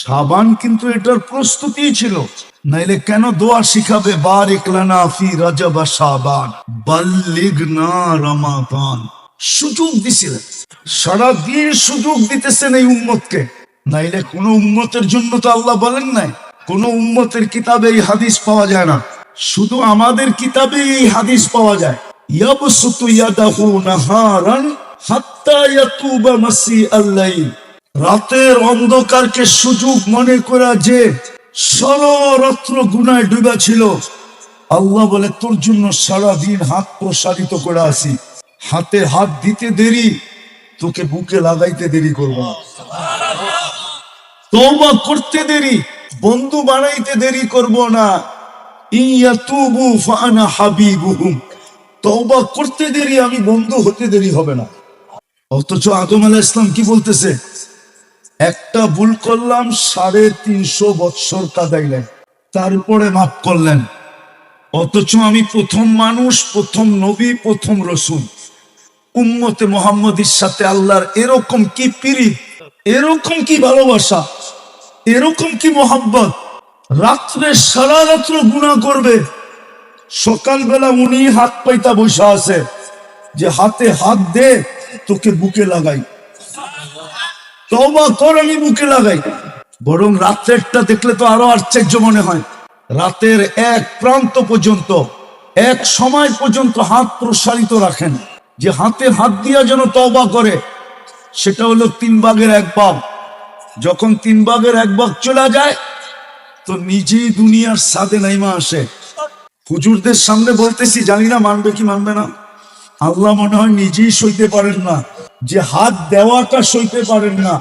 সাবান কিন্তু এটার প্রস্তুতি ছিল। নাইলে কেন দোয়া শিখাবে? বার ফি সাবান। সুযোগ দিছিলেন। সারা সুযোগ দিতেছেন এই উম্মতকে। নাইলে কোন উম্মতের জন্য তো আল্লাহ বলেন নাই, কোন উম্মতের কিতাবে এই হাদিস পাওয়া যায় না। শুধু আমাদের কিতাবে এই হাদিস পাওয়া যায়। ইয়াবসুতু ইয়াদাহু নাহারান হাত্তা ইয়াতুবা মাসি রাতের অন্ধকারকে সুযোগ মনে করা যে সররাত্র গুনায় ডুবা ছিল। আল্লাহ বলে, তোর জন্য সারা দিন হাত প্রসারিত করে আসি হাতে হাত দিতে দেরি, তোকে বুকে লাগাইতে দেরি করব করতে দেরি, বন্ধু বানাইতে দেরি করব না। ইয়া ইয়াতুবু ফানা হাবিবুহুম। তওবা করতে দেরি, আমি বন্ধু হতে দেরি হবে না। অথচ আদম আলাহ ইসলাম কি বলতেছে? একটা ভুল করলাম, সাড়ে তিনশো বৎসর কাদাইলেন তারপরে মাফ করলেন। অথচ আমি প্রথম মানুষ, প্রথম নবী, প্রথম রসুন উম্মতে মোহাম্মদের সাথে আল্লাহর এরকম কি পিরিত এরকম কি ভালোবাসা, এরকম কি মোহাম্মত রাত্রে সারা রাত্র গুণা করবে। সকালবেলা উনি হাত পাইতা বসে আছে যে হাতে হাত দে, তোকে বুকে লাগাই। তবা কর, আমি বুকে লাগাই। বরং রাত্রেরটা দেখলে তো আরও আশ্চর্য মনে হয়। রাতের এক প্রান্ত পর্যন্ত, এক সময় পর্যন্ত হাত প্রসারিত রাখেন। যে হাতে হাত দিয়া যেন তবা করে, সেটা হলো তিন এক যখন তিন ভাগের এক ভাগ চলে যায়, তো নিজেই দুনিয়ার সাদে নাইমা আসে। হুজুরদের সামনে বলতেছি, জানি না মানবে কি মানবে না। আল্লাহ মনে হয় নিজেই সইতে পারেন না। যে হাত দেওয়াটা সইতে পারেন না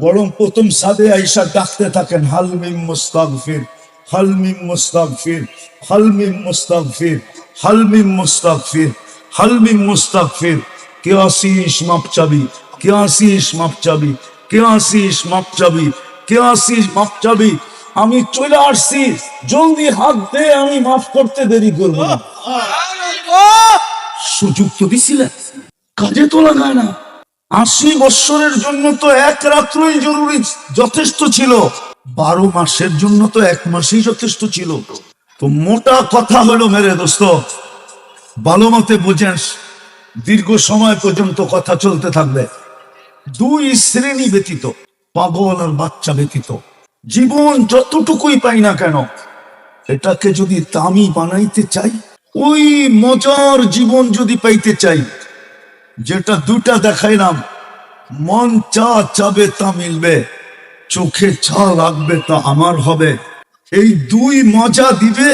বরং প্রথম সাদে আইসা ডাকতে থাকেন হালমিম মুস্তাগফির হালমিম মুস্তাগফির হালমিম মুস্তাগফির হালমিম মুস্তাগফির হালমিম মুস্তাগফির কে আসিস মাপ চাবি কে আসিস মাপ চাবি কে আসিস মাপ চাবি কে আসিস মাপ চাবি আমি চলে আসছি জলদি হাত দে আমি মাফ করতে দেরি করব সুযোগ তো দিছিলেন কাজে তো লাগায় না। আশি বৎসরের জন্য তো এক রাত্রই জরুরি যথেষ্ট ছিল। বারো মাসের জন্য তো এক মাসেই যথেষ্ট ছিল। তো মোটা কথা হলো মেরে দোস্ত, ভালো মতে বুঝেন, দীর্ঘ সময় পর্যন্ত কথা চলতে থাকবে। দুই শ্রেণি ব্যতীত, পাগল আর বাচ্চা ব্যতীত। জীবন যতটুকুই পাই না কেন, এটাকে যদি দামি বানাইতে চাই, ওই মজার জীবন যদি পাইতে চাই যেটা দুটা দেখাইলাম, মন চা চাবে তা মিলবে, চোখে ছা লাগবে তা আমার হবে। এই দুই মজা দিবে,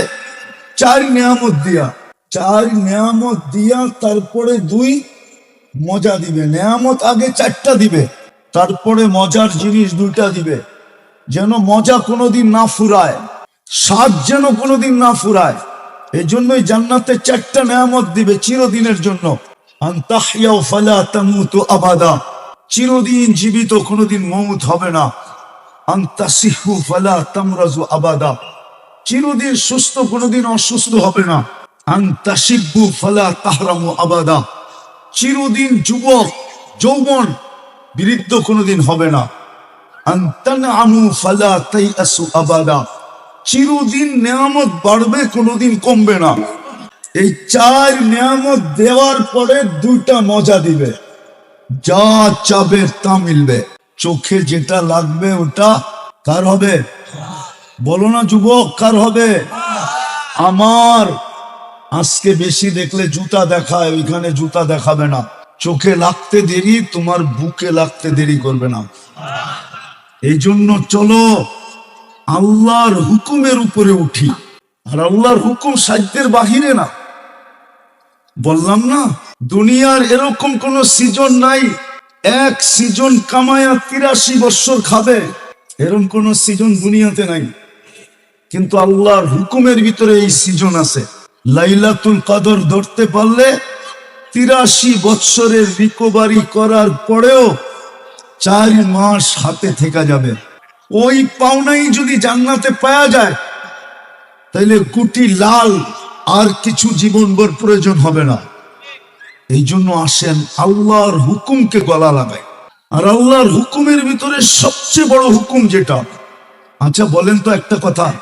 চার নিয়ামত দিয়া। চার নিয়ামত দিয়া তারপরে দুই মজা দিবে। নিয়ামত আগে চারটা দিবে, তারপরে মজার জিনিস দুইটা দিবে। যেন মজা কোনোদিন না ফুরায়, স্বাদ যেন কোনোদিন না ফুরায়। এই জন্যই জান্নাতে চারটা নেয়ামত দিবে চিরদিনের জন্য। আবাদা। চিরদিন জীবিত কোনোদিন মৌত হবে না। আন্তাসিহু চিরদিন সুস্থ কোনোদিন অসুস্থ হবে না। আন্তাসিব্বু ফালা তাহরামু আবাদা। চিরদিন যুবক, যৌবন বৃদ্ধ কোনোদিন হবে না। আন্তানআমু ফালা তাইআসু আবাদা। চিরদিন নিয়ামত বাড়বে, কোনোদিন কমবে না। এই চার নিয়ামত দেওয়ার পরে দুইটা মজা দিবে। যা চাবে তা মিলবে। চোখে যেটা লাগবে ওটা কার হবে? বলো না যুবক, কার হবে? আমার। আজকে বেশি দেখলে জুতা দেখায়, ওইখানে জুতা দেখাবে না। চোখে লাগতে দেরি, তোমার বুকে লাগতে দেরি করবে না। এই জন্য চলো, আল্লাহর হুকুমের উপরে উঠি। আর আল্লাহর হুকুম সাহিত্যের বাহিরে না। বললাম না, দুনিয়ার এরকম কোন সিজন নাই। এক সিজন কামায়া তিরাশি বছর খাবে, এরকম কোন সিজন দুনিয়াতে নাই। কিন্তু আল্লাহর হুকুমের ভিতরে এই সিজন আছে। লাইলাতুল কাদর ধরতে পারলে তিরাশি বৎসরের রিকভারি করার পরেও চার মাস হাতে থেকে যাবে। ওই পাওনাই যদি জান্নাতে পাওয়া যায়, তাইলে গুটি লাল আর কিছু জীবনভর প্রয়োজন হবে না। এই জন্য আসেন আল্লাহর হুকুমকে গলা লাগায়। আর আল্লাহর হুকুমের ভিতরে সবচেয়ে বড় হুকুম যেটা আচ্ছা বলেন তো একটা কথা,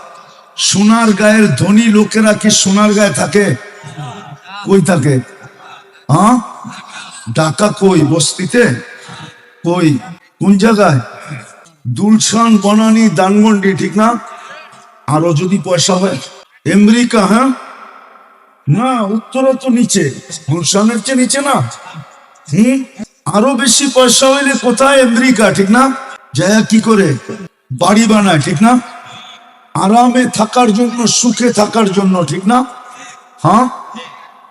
সোনার গায়ের ধনী লোকেরা কি সোনার গায়ে থাকে? কই থাকে? হ্যাঁ ঢাকা কই, বস্তিতে? কই? কোন জায়গায়? দুলশান, বনানি দানমন্ডি ঠিক না? আরও যদি পয়সা হয়। আমেরিকা হ্যাঁ? না, উত্তরা তো নিচে। গুলশানের চেয়ে নিচে না? হুম? আরও বেশি পয়সা হইলে কোথায় আমেরিকা, ঠিক না? যায় কি করে? বাড়ি বানায়, ঠিক না? আরামে থাকার জন্য, সুখে থাকার জন্য, ঠিক না? হ্যাঁ?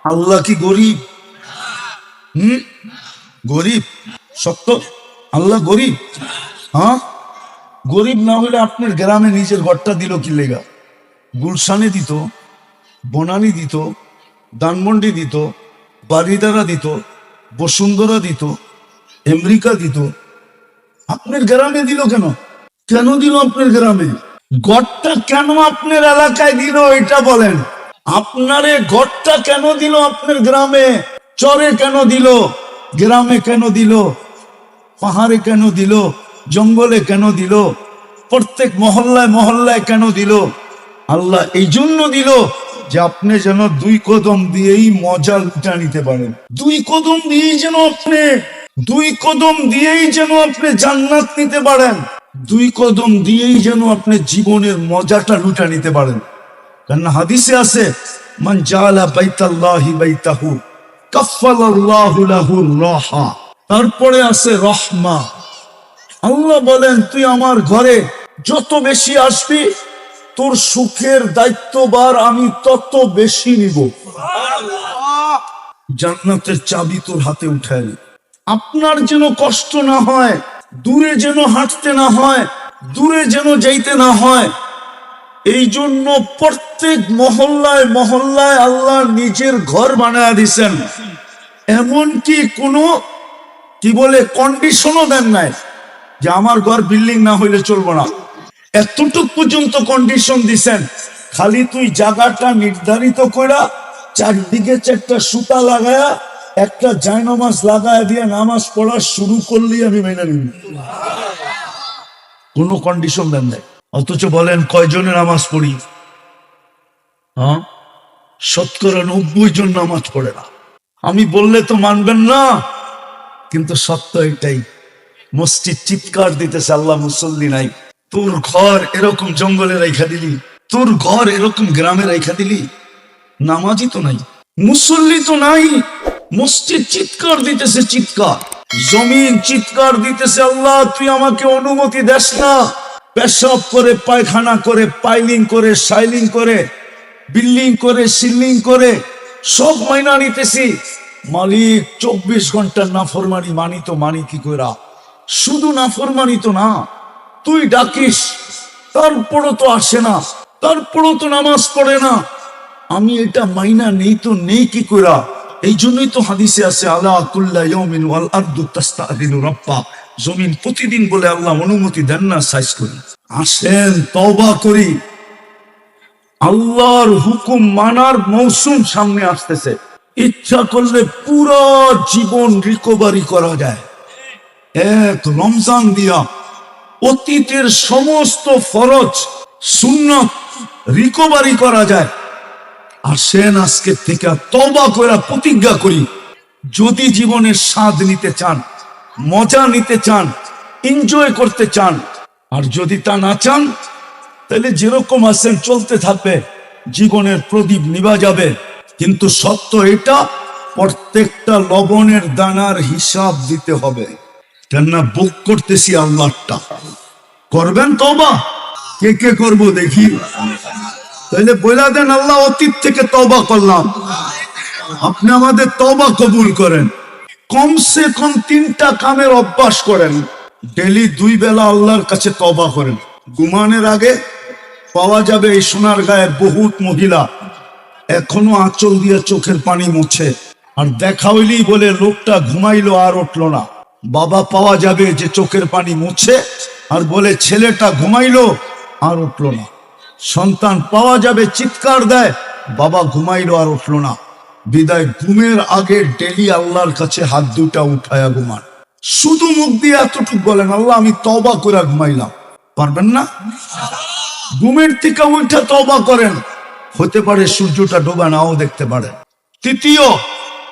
আল্লাহ কি গরিব? হুম? গরিব? সত্য? আল্লাহ গরিব? হ্যাঁ? গরিব না হলে আপনার গ্রামে নিজের ঘরটা দিল কি লেগা? গুলশানে দিত, বনানি দিত দানমন্ডি দিত বারিদারা দিত, বসুন্ধরা দিত আমেরিকা দিত। আপনার গ্রামে দিল কেন? কেন দিল আপনার গ্রামে? গড়টা কেন আপনার এলাকায় দিল এটা বলেন। আপনারে গড়টা কেন দিল আপনার গ্রামে? চরে কেন দিল? গ্রামে কেন দিল? পাহাড়ে কেন দিল? জঙ্গলে কেন দিল? প্রত্যেক মহল্লায় মহল্লায় কেন দিল? আল্লাহ এই জন্য দিল যে আপনি যেন দুই কদম দিয়েই মজা লুটা নিতে পারেন। দুই কদম দিয়েই যেন আপনি, দুই কদম দিয়েই যেন আপনি জান্নাত নিতে পারেন। দুই কদম দিয়েই যেন আপনি জীবনের মজাটা লুটা নিতে পারেন। কারণ হাদিসে আছে, মান জালা বাইতাল্লাহি বাইতাহু, কাফফালাল্লাহু লাহু রাহা। তারপরে আছে, রহমা। আল্লাহ বলেন, তুই আমার ঘরে যত বেশি আসবি তোর সুখের দায়িত্ববার আমি তত বেশি নিব। জান্নাতের চাবি তোর হাতে উঠায় আপনার যেন কষ্ট না হয়, দূরে যেন হাঁটতে না হয়, দূরে যেন যাইতে না হয় এই জন্য প্রত্যেক মহল্লায় মহল্লায় আল্লাহ নিজের ঘর বানায় দিছেন। এমনকি কোনো, কি বলে কন্ডিশনও দেন নাই যে আমার ঘর বিল্ডিং না হইলে চলবো না। এতটুক পর্যন্ত কন্ডিশন দিছেন। খালি তুই জায়গাটা নির্ধারিত করা চারদিকে চারটা সুতা লাগায়া, একটা জায়নামাজ লাগায় দিয়ে নামাজ পড়া শুরু করলেই আমি মেনে নিব। কোনো কন্ডিশন দেন নাই। অথচ বলেন, কয়জনে নামাজ পড়ি? হ্যাঁ? শতকরা নব্বই জন নামাজ পড়ে না। আমি বললে তো মানবেন না, কিন্তু সত্য এটাই। মসজিদ চিৎকার দিতেছে, আল্লাহ মুসল্লি নাই। তোর ঘর এরকম জঙ্গলে রেখা দিলি, তোর ঘর এরকম গ্রামে রেখা দিলি নামাজই তো নাই, মুসল্লি তো নাই, মসজিদ চিৎকার দিতেছে চিৎকার, জমিন চিৎকার দিতেছে, আল্লাহ, তুই আমাকে অনুমতি দেস না। পেশাব করে, পায়খানা করে, পাইলিং করে সাইলিং করে, বিল্ডিং করে, সিলিং করে, সব মাইনা নিতেছি। মালিক, চব্বিশ ঘণ্টার নাফরমানি মানি তো মানি কি করা শুধু নাফরমানি তো না তুই ডাকিস, তারপরও তো আসে না, তারপরও তো নামাজ পড়ে না। আমি এটা মাইনা নেই তো নেই কি করা এই জন্যই তো হাদিসে আছে আল্লাহ জমিন প্রতিদিন বলে আল্লাহ অনুমতি দেন না, সাইজ করি। আসেন, তওবা করি। আল্লাহর হুকুম মানার মৌসুম সামনে আসতেছে। ইচ্ছা করলে পুরো জীবন রিকভারি করা যায়। এক রমজান দিয়া অতীতের সমস্ত ফরজ সুন্নত রিকভারি করা যায়। আসেন আজকে থেকে তবা করে প্রতিজ্ঞা করি, যদি জীবনের স্বাদ নিতে চান, মজা নিতে চান এনজয় করতে চান, আর যদি তা না চান, তাহলে যেরকম আছেন চলতে থাকবে, জীবনের প্রদীপ নিবা যাবে। কিন্তু সত্য এটা, প্রত্যেকটা লবণের দানার হিসাব দিতে হবে। কেননা বুক করতেছি আল্লাহটা করবেন তবা কে কে করব দেখি? তাহলে বইলা দেন, আল্লাহ অতীত থেকে তবা করলাম। আপনি আমাদের তবা কবুল করেন। কমসে কম তিনটা কামের অভ্যাস করেন। ডেলি দুই বেলা আল্লাহর কাছে তবা করেন। ঘুমানোর আগে পাওয়া যাবে এই সোনার গায়ের বহুত মহিলা। এখনও আঁচল দিয়ে চোখের পানি মুছে। আর দেখা হইলেই বলে, লোকটা ঘুমাইলো আর উঠল না। বাবা পাওয়া যাবে যে চোখের পানি মুছে। আর বলে, ছেলেটা ঘুমাইলো আর উঠল না। সন্তান পাওয়া যাবে, চিৎকার দেয়, বাবা ঘুমাইলো আর উঠল না। বিদায়, ঘুমের আগে ডেলি আল্লাহর কাছে হাত দুটা উঠায়া ঘুমান। শুধু মুখ দিয়ে এতটুকু বলেন, আল্লাহ, আমি তবা করে ঘুমাইলাম। পারবেন না? ঘুমের থেকে উঠা তবা করেন। হতে পারে সূর্যটা ডোবা, নাও দেখতে পারে তৃতীয়,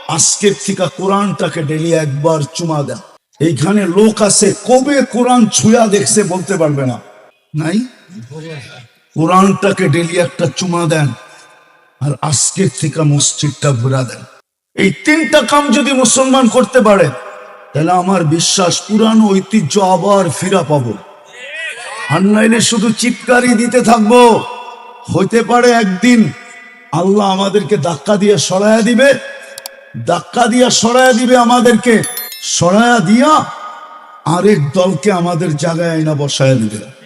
আজকের থেকে কোরআনটাকে ডেলি একবার চুমা দেন। এইখানে লোক আছে, কবে কোরআন ছুঁয়া দেখছে বলতে পারবে না। নাই? কোরআনটাকে ডেলি একটা চুমা দেন, আর আজকের থেকে মসজিদটা ঘুরা দেন। এই তিনটা কাম যদি মুসলমান করতে পারে, তাহলে আমার বিশ্বাস পুরানো ঐতিহ্য আবার ফিরা পাবো। আর শুধু চিৎকারই দিতে থাকব। হতে পারে একদিন আল্লাহ আমাদেরকে ধাক্কা দিয়ে সরায়া দিবে, ধাক্কা দিয়ে সরায়া দিবে আমাদেরকে। সরায়া দিয়া আরেক দলকে আমাদের জায়গায় না বসায় দিবে।